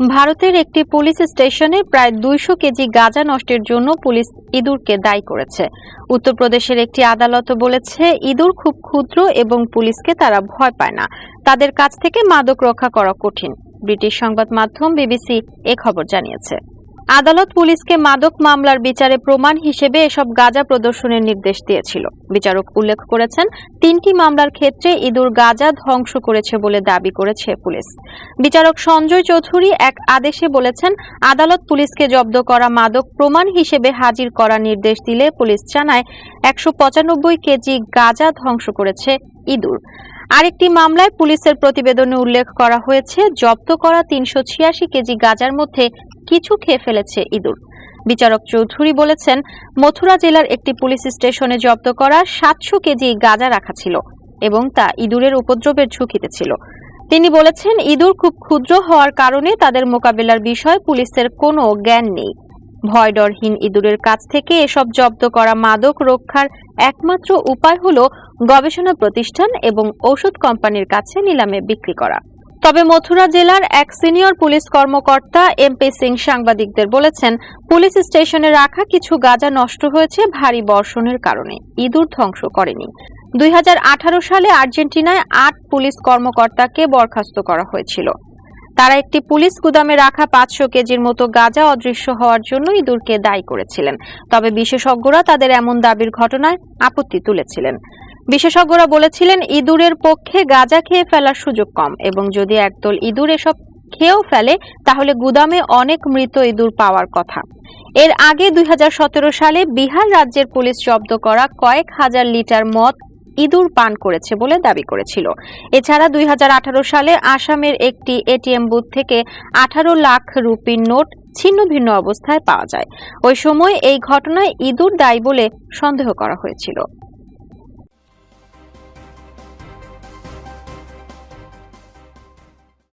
ভারতের একটি পুলিশ স্টেশনে প্রায় দুইশো কেজি গাঁজা নষ্টের জন্য পুলিশ ইঁদুরকে দায়ী করেছে। উত্তরপ্রদেশের একটি আদালত বলেছে, ইঁদুর খুব ক্ষুদ্র এবং পুলিশকে তারা ভয় পায় না। তাদের কাছ থেকে মাদক রক্ষা করা কঠিন। ব্রিটিশ সংবাদ মাধ্যম বিবিসি এ খবর জানিয়েছে। আদালত পুলিশকে মাদক মামলার বিচারে প্রমাণ হিসেবে এসব গাঁজা প্রদর্শনের নির্দেশ দিয়েছিল। বিচারক উল্লেখ করেছেন, তিনটি মামলার ক্ষেত্রে ইঁদুর গাঁজা ধ্বংস করেছে বলে দাবি করেছে পুলিশ। বিচারক সঞ্জয় চৌধুরী এক আদেশে বলেছেন, আদালত পুলিশকে জব্দ করা মাদক প্রমাণ হিসেবে হাজির করার নির্দেশ দিলে পুলিশ জানায়, একশো পঁচানব্বই কেজি গাঁজা ধ্বংস করেছে ইঁদুর। আরেকটি মামলায় পুলিশের প্রতিবেদনে উল্লেখ করা হয়েছে, জব্দ করা তিনশো ছিয়াশি কেজি গাঁজার মধ্যে কিছু খেয়ে ফেলেছে ইঁদুর। বিচারক চৌধুরী বলেছেন, মথুরা জেলার একটি পুলিশ স্টেশনে জব্দ করা সাতশো কেজি গাঁজা রাখা ছিল এবং তা ইঁদুরের উপদ্রবের ঝুঁকিতে ছিল। তিনি বলেছেন, ইঁদুর খুব ক্ষুদ্র হওয়ার কারণে তাদের মোকাবেলার বিষয়ে পুলিশের কোনো জ্ঞান নেই। ভয়ডরহীন ইঁদুরের কাছ থেকে এসব জব্দ করা মাদক রক্ষার একমাত্র উপায় হল গবেষণা প্রতিষ্ঠান এবং ঔষধ কোম্পানির কাছে নিলামে বিক্রি করা। তবে মথুরা জেলার এক সিনিয়র পুলিশ কর্মকর্তা এমপি সিং সাংবাদিকদের বলেছেন, পুলিশ স্টেশনে রাখা কিছু গাঁজা নষ্ট হয়েছে ভারী বর্ষণের কারণে। ইঁদুর ধ্বংস করেনি। দুই সালে আর্জেন্টিনায় আট পুলিশ কর্মকর্তাকে বরখাস্ত করা হয়েছিল। তারা একটি পুলিশ গুদামে রাখা পাঁচশো কেজির মতো গাঁজা অদৃশ্য হওয়ার জন্য ইঁদুরকে দায়ী করেছিলেন। তবে বিশেষজ্ঞরা তাদের এমন দাবির ঘটনায় আপত্তি তুলেছিলেন। বিশেষজ্ঞরা বলেছিলেন, ইঁদুরের পক্ষে গাঁজা খেয়ে ফেলার সুযোগ কম এবং যদি একদল ইঁদুর এসব খেয়েও ফেলে, তাহলে গুদামে অনেক মৃত ইঁদুর পাওয়ার কথা। এর আগে দুই হাজার সতেরো সালে বিহার রাজ্যের পুলিশ জব্দ করা কয়েক হাজার লিটার মদ ইঁদুর পান করেছে বলে দাবি করেছিল। এছাড়া দুই হাজার আঠারো সালে আসামের একটি এটিএম বুথ থেকে আঠারো লাখ রুপির নোট ছিন্ন ভিন্ন অবস্থায় পাওয়া যায়। ওই সময় এই ঘটনায় ইঁদুর দায়ী বলে সন্দেহ করা হয়েছিল।